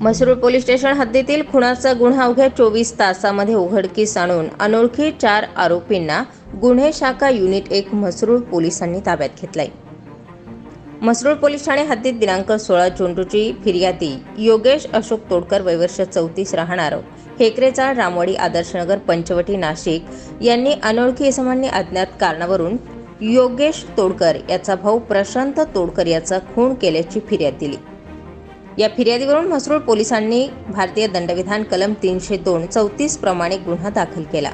Mhasrul police station हद्दीतील खुनाचा गुन्हा अवघ्या चोवीस तासामध्ये उघडकीस आणून अनोळखी चार आरोपींना गुन्हे शाखा युनिट एक म्हसरूळ पोलिसांनी ताब्यात घेतलाय. म्हसरूळ पोलीस ठाणे हद्दीत दिनांक सोळा जून रोजी फिर्यादी योगेश अशोक तोडकर वयवर्ष चौतीस राहणार. हेकरेचाळ रामवाडी आदर्शनगर पंचवटी नाशिक यांनी अनोळखी इसमांनी अज्ञात कारणावरून योगेश तोडकर याचा भाऊ प्रशांत तोडकर याचा खून केल्याची फिर्याद दिली. या फिर्यादीवरून म्हसरूळ पोलिसांनी भारतीय दंडविधान कलम तीनशे दोन चौतीस प्रमाणे गुन्हा दाखल केला.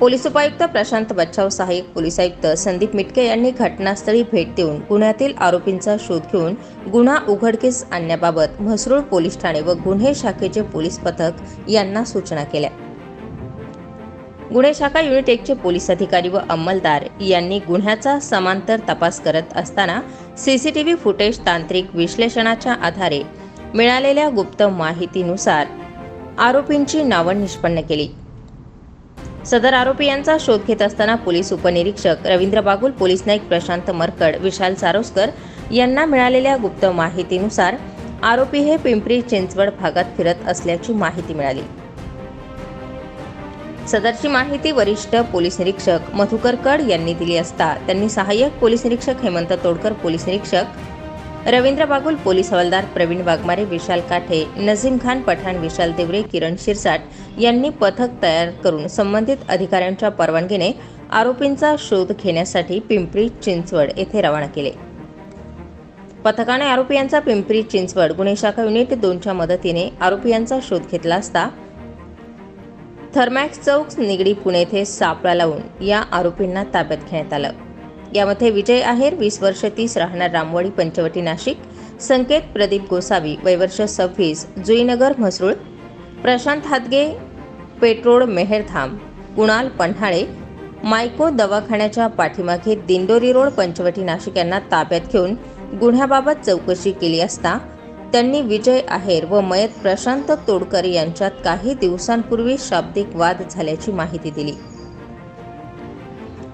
पोलीस उपायुक्त प्रशांत बच्छाव सहाय्यक पोलीस आयुक्त संदीप मिटके यांनी घटनास्थळी भेट देऊन गुन्ह्यातील आरोपींचा शोध घेऊन गुन्हा उघडकीस आणण्याबाबत म्हसरूळ पोलीस ठाणे व गुन्हे शाखेचे पोलीस पथक यांना सूचना केल्या. गुन्हे शाखा युनिट एकचे पोलीस अधिकारी व अंमलदार यांनी गुन्ह्याचा समांतर तपास करत असताना सीसीटीव्ही फुटेज तांत्रिक विश्लेषणाच्या आधारे मिळालेल्या गुप्त माहितीनुसार आरोपींची नावं निष्पन्न केली. सदर आरोपी यांचा शोध घेत असताना पोलीस उपनिरीक्षक रवींद्र बागुल पोलीस नाईक प्रशांत मरकड विशाल सारोस्कर यांना मिळालेल्या गुप्त माहितीनुसार आरोपी हे पिंपरी चिंचवड भागात फिरत असल्याची माहिती मिळाली. सदरची माहिती वरिष्ठ पोलीस निरीक्षक मधुकर कड यांनी दिली असता त्यांनी सहाय्यक पोलीस निरीक्षक हेमंत तोडकर पोलीस निरीक्षक रवींद्र बागुल पोलीस हवालदार प्रवीण वाघमारे विशाल काठे नझीम खान पठाण विशाल देवरे किरण शिरसाट यांनी पथक तयार करून संबंधित अधिकाऱ्यांच्या परवानगीने आरोपींचा शोध घेण्यासाठी पिंपरी चिंचवड येथे रवाना केले. पथकाने आरोपी यांचा पिंपरी चिंचवड गुन्हे शाखा युनिट दोनच्या मदतीने आरोपी यांचा शोध घेतला असता थर्मॅक्स चौक निगडी पुणे येथे सापळा लावून या आरोपींना ताब्यात घेण्यात आलं. यामध्ये विजय आहेर वीस वर्ष तीस राहणार रामवाडी पंचवटी नाशिक संकेत प्रदीप गोसावी वयवर्ष सव्वीस जुईनगर म्हसरूळ प्रशांत हादगे पेट्रोड मेहेरधाम कुणाल पन्हाळे मायको दवाखान्याच्या पाठीमागे दिंडोरी रोड पंचवटी नाशिक यांना ताब्यात घेऊन गुन्ह्याबाबत चौकशी केली असता त्यांनी विजय आहेर व मयत प्रशांत तोडकर यांच्यात काही दिवसांपूर्वी शाब्दिक वाद झाल्याची माहिती दिली.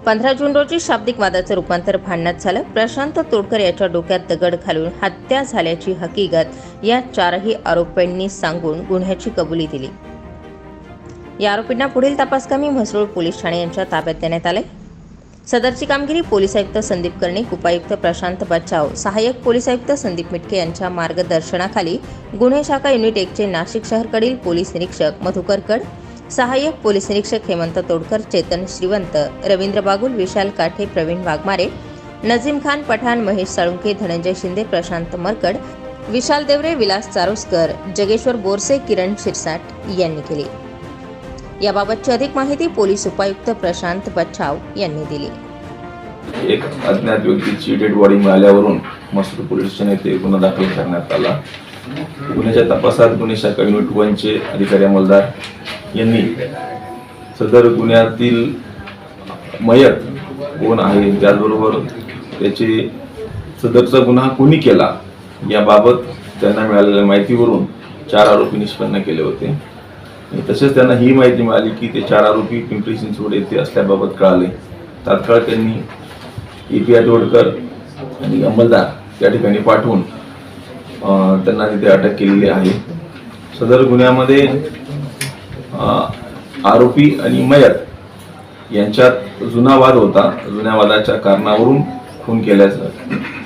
पंधरा जून रोजी शाब्दिक वादाचं रूपांतर भांडणात झालं. प्रशांत तोडकर याच्या डोक्यात दगड घालून हत्या झाल्याची हकीकत या चारही आरोपींनी सांगून गुन्ह्याची कबुली दिली. या आरोपींना पुढील तपासकामी म्हसरूळ पोलीस ठाणे यांच्या ताब्यात देण्यात आले सदरची कामगिरी पोलीस आयुक्त संदीप कर्णिक उपायुक्त प्रशांत बच्चाव सहाय्यक पोलीस आयुक्त संदीप मिटके यांच्या मार्गदर्शनाखाली गुन्हे शाखा युनिट एकचे नाशिक शहरकडील पोलीस निरीक्षक मधुकरकड सहाय्यक पोलीस निरीक्षक हेमंत तोडकर चेतन श्रीवंत रवींद्र बागुल विशाल काठे प्रवीण वाघमारे नजीम खान पठाण महेश साळुंके धनंजय शिंदे प्रशांत मरकड विशाल देवरे विलास चारोस्कर जगेश्वर बोरसे किरण शिरसाट यांनी केली. याबाबतची अधिक माहिती पोलीस उपायुक्त प्रशांत बच्छाव यांनी दिली. एक अज्ञात व्यक्तीची डेड बॉडी मिळाल्यावरून मसूर पोलीस स्टेशन येथे गुन्हा दाखल करण्यात आला. गुन्ह्याच्या तपासात गुन्हे शाखा युनिट वनचे अधिकारी अंमलदार यांनी सदर गुन्ह्यातील मयत कोण आहे त्याचबरोबर त्याचे सदरचा गुन्हा कोणी केला याबाबत त्यांना मिळालेल्या माहितीवरून चार आरोपी निष्पन्न केले होते. तसेच त्यांना ही माहिती मिळाली की ते चार आरोपी पिंपरी चिंचवड येथे असल्याबाबत कळाले. तात्काळ त्यांनी ए पी आठवडकर आणि अंमलदार त्या ठिकाणी पाठवून त्यांना तिथे अटक केलेली आहे. सदर गुन्ह्यामध्ये आरोपी आणि मयत यांच्यात जुना वाद होता. जुन्या वादाच्या कारणावरून खून केल्याचं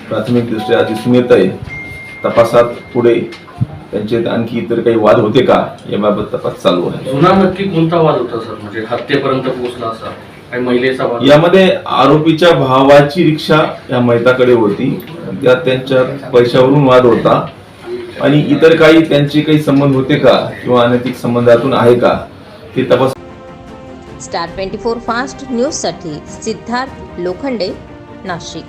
प्राथमिकदृष्ट्या दिसून येत आहे. तपासात पुढे त्यांचे आणखी इतर काही वाद होते का? याबाबत तपास चालू आहे. जुना नक्की कोणता वाद होता सर? म्हणजे हत्येपर्यंत पोहोचला असा? काही महिलेचा वाद? यामध्ये आरोपीच्या भावाची रिक्षा या मैताकडे होती. त्यात त्यांच्या पैशावरून वाद होता. आणि इतर काही त्यांचे काही संबंध होते का? किंवा अनैतिक संबंधातून आहे का? ते तपास स्टार ट्वेंटी फोर फास्ट न्यूजसाठी सिद्धार्थ लोखंडे नाशिक.